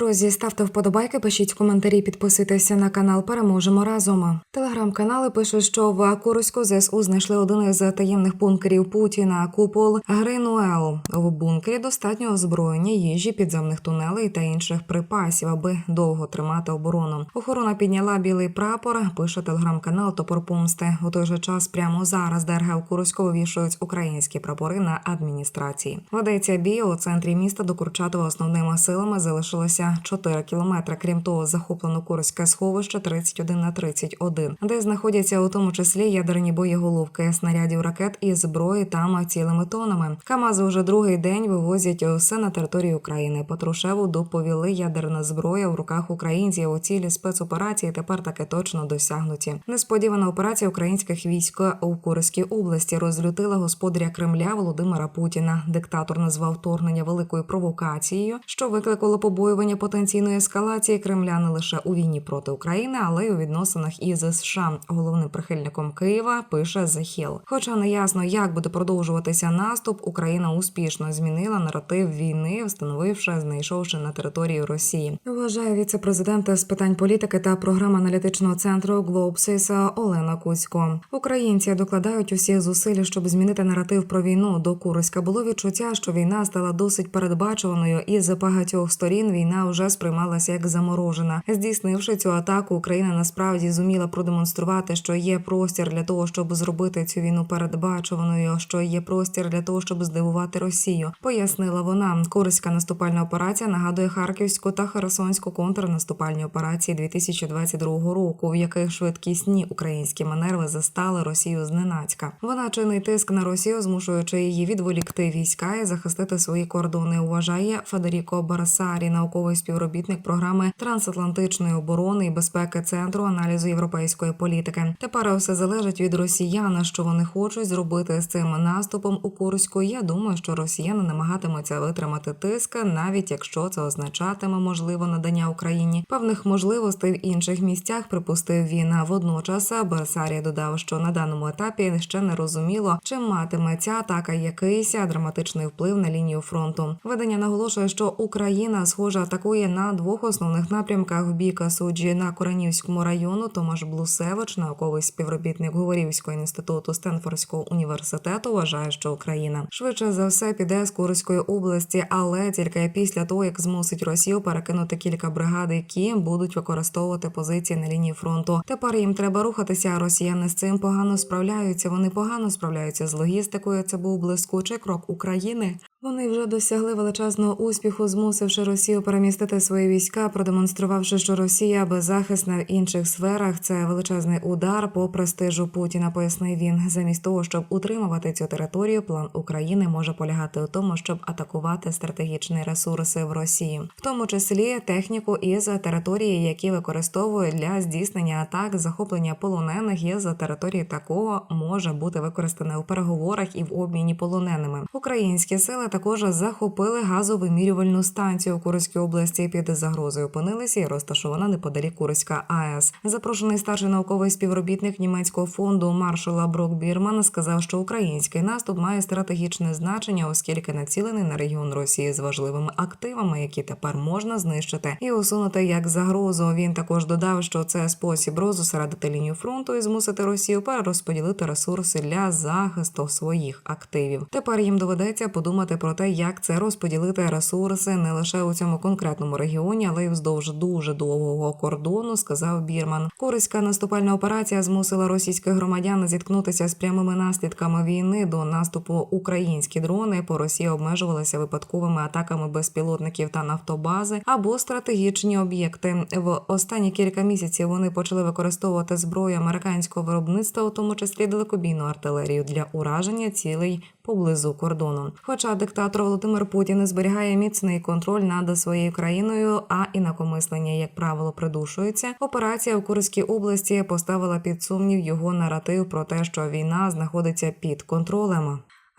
Друзі, ставте вподобайки, пишіть коментарі, підписуйтеся на канал. Переможемо разом. Телеграм-канали пишуть, що в Курську ЗСУ знайшли один із таємних бункерів Путіна купол Гринуел. В бункері достатньо озброєння, їжі, підземних тунелей та інших припасів, аби довго тримати оборону. Охорона підняла білий прапор. Пише телеграм-канал Топор Помсти. У той же час прямо зараз ДРГ у Курську вивішують українські прапори на адміністрації. Ведеться бій у центрі міста до Курчатова основними силами залишилося 4 кілометри. Крім того, захоплено Курське сховище 31 на 31, де знаходяться у тому числі ядерні боєголовки, снарядів ракет і зброї там цілими тонами. Камази вже другий день вивозять усе на територію України. Патрушеву доповіли ядерна зброя в руках українців у цілі спецоперації. Тепер таки точно досягнуті. Несподівана операція українських військ у Курській області розлютила господаря Кремля Володимира Путіна. Диктатор назвав вторгнення великою провокацією, що викликало побоювання потенційної ескалації Кремля не лише у війні проти України, але й у відносинах із США. Головним прихильником Києва пише Hill. Хоча не ясно, як буде продовжуватися наступ, Україна успішно змінила наратив війни, встановивши, знайшовши на території Росії. Вважає віце-президент з питань політики та програм аналітичного центру Глобсис Олена Кузько. Українці докладають усіх зусиль, щоб змінити наратив про війну. До Курська було відчуття, що війна стала досить передбачуваною, і з багатьох сторін війна вже сприймалася як заморожена. Здійснивши цю атаку, Україна насправді зуміла продемонструвати, що є простір для того, щоб зробити цю війну передбачуваною, що є простір для того, щоб здивувати Росію. Пояснила вона. Курська наступальна операція нагадує Харківську та Херсонську контрнаступальні операції 2022 року, в яких швидкісні українські маневри застали Росію зненацька. Вона чинить тиск на Росію, змушуючи її відволікти війська і захистити свої кордони. Вважає Федеріко Барасарі, науковий співробітник програми трансатлантичної оборони і безпеки центру аналізу європейської політики. Тепер все залежить від росіян, що вони хочуть зробити з цим наступом у Курську. Я думаю, що росіяни намагатимуться витримати тиск, навіть якщо це означатиме можливо надання Україні певних можливостей в інших місцях. Припустив він. Водночас Барсарі додав, що на даному етапі ще не розуміло, чи матиме ця атака якийсь драматичний вплив на лінію фронту. Видання наголошує, що Україна схожа схоже атакує на двох основних напрямках в бік суджі на Коранівському району. Томаш Блусевич, науковий співробітник Говорівського інституту Стенфордського університету, вважає, що Україна швидше за все піде з Курської області, але тільки після того, як змусить Росію перекинути кілька бригад, які будуть використовувати позиції на лінії фронту. Тепер їм треба рухатися. Росіяни з цим погано справляються. Вони погано справляються з логістикою. Це був блискучий крок України. Вони вже досягли величезного успіху, змусивши Росію перемістити свої війська, продемонструвавши, що Росія беззахисна в інших сферах. Це величезний удар по престижу Путіна. Пояснив він. Замість того, щоб утримувати цю територію, план України може полягати у тому, щоб атакувати стратегічні ресурси в Росії, в тому числі техніку із території, які використовують для здійснення атак, захоплення полонених із території такого може бути використане у переговорах і в обміні полоненими. Українські сили також захопили газовимірювальну станцію у Курській області під загрозою. Опинилися і розташована неподалік Курська АЕС. Запрошений старший науковий співробітник німецького фонду маршала Брок Бірман сказав, що український наступ має стратегічне значення, оскільки націлений на регіон Росії з важливими активами, які тепер можна знищити і усунути як загрозу. Він також додав, що це спосіб розосередити лінію фронту і змусити Росію перерозподілити ресурси для захисту своїх активів. Тепер їм доведеться подумати про те, як це розподілити ресурси не лише у цьому конкретному регіоні, але й вздовж дуже довгого кордону, сказав Бірман. Курська наступальна операція змусила російських громадян зіткнутися з прямими наслідками війни до наступу. Українські дрони по Росії обмежувалися випадковими атаками безпілотників та нафтобази або стратегічні об'єкти. В останні кілька місяців вони почали використовувати зброю американського виробництва, у тому числі далекобійну артилерію для ураження цілей поблизу кордону. Хоча диктатор Володимир Путін зберігає міцний контроль над своєю країною, а інакомислення, як правило, придушується. Операція в Курській області поставила під сумнів його наратив про те, що війна знаходиться під контролем.